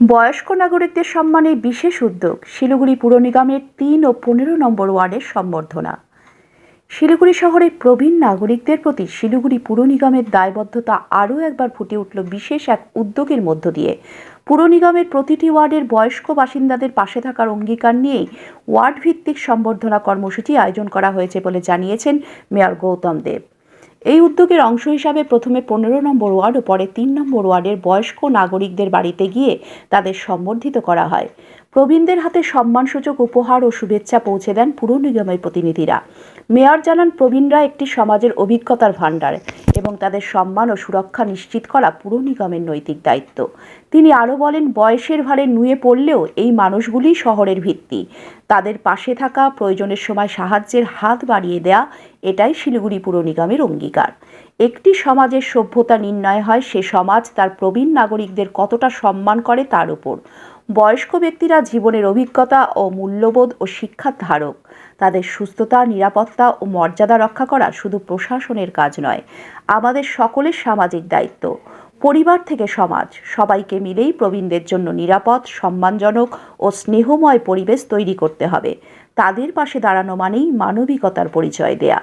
বয়স্ক নাগরিকদের সম্মানে বিশেষ উদ্যোগ শিলিগুড়ি পুর নিগমের তিন ও পনেরো নম্বর ওয়ার্ডের সম্বর্ধনা। শিলিগুড়ি শহরের প্রবীণ নাগরিকদের প্রতি শিলিগুড়ি পুর নিগমের দায়বদ্ধতা আরও একবার ফুটে উঠল বিশেষ এক উদ্যোগের মধ্য দিয়ে। পুর নিগমের প্রতিটি ওয়ার্ডের বয়স্ক বাসিন্দাদের পাশে থাকার অঙ্গীকার নিয়েই ওয়ার্ড ভিত্তিক সম্বর্ধনা কর্মসূচি আয়োজন করা হয়েছে বলে জানিয়েছেন মেয়র গৌতম দেব। এই উদ্যোগের অংশ হিসাবে প্রথমে পনেরো নম্বর ওয়ার্ড ও পরে তিন নম্বর ওয়ার্ডের বয়স্ক নাগরিকদের বাড়িতে গিয়ে তাদের সম্বর্ধিত করা হয়। প্রবীণদের হাতে সম্মানসূচক উপহার ও শুভেচ্ছা পৌঁছে দেন পুর নিগমের প্রতিনিধিরা। মেয়র জানান প্রবীণরা একটি সমাজের অভিজ্ঞতার ভাণ্ডার এবং তাদের সম্মান ও সুরক্ষা নিশ্চিত করা পুর নিগমের নৈতিক দায়িত্ব। তিনি আরও বলেন, বয়সের ভারে নুয়ে পড়লেও এই মানুষগুলি শহরের ভিত্তি। তাদের পাশে থাকা, প্রয়োজনের সময় সাহায্যের হাত বাড়িয়ে দেয়া, এটাই শিলিগুড়ি পুর নিগমের অঙ্গীকার। একটি সমাজের সভ্যতা নির্ণয় হয়, সে সমাজ তার প্রবীণ নাগরিকদের কতটা সম্মান করে তার উপর। বয়স্ক ব্যক্তিরা জীবনের অভিজ্ঞতা ও মূল্যবোধ ও শিক্ষার ধারক। তাদের সুস্থতা, নিরাপত্তা ও মর্যাদা রক্ষা করা শুধু প্রশাসনের কাজ নয়, আমাদের সকলের সামাজিক দায়িত্ব। পরিবার থেকে সমাজ, সবাইকে মিলেই প্রবীণদের জন্য নিরাপদ, সম্মানজনক ও স্নেহময় পরিবেশ তৈরি করতে হবে। তাদের পাশে দাঁড়ানো মানেই মানবিকতার পরিচয় দেয়া।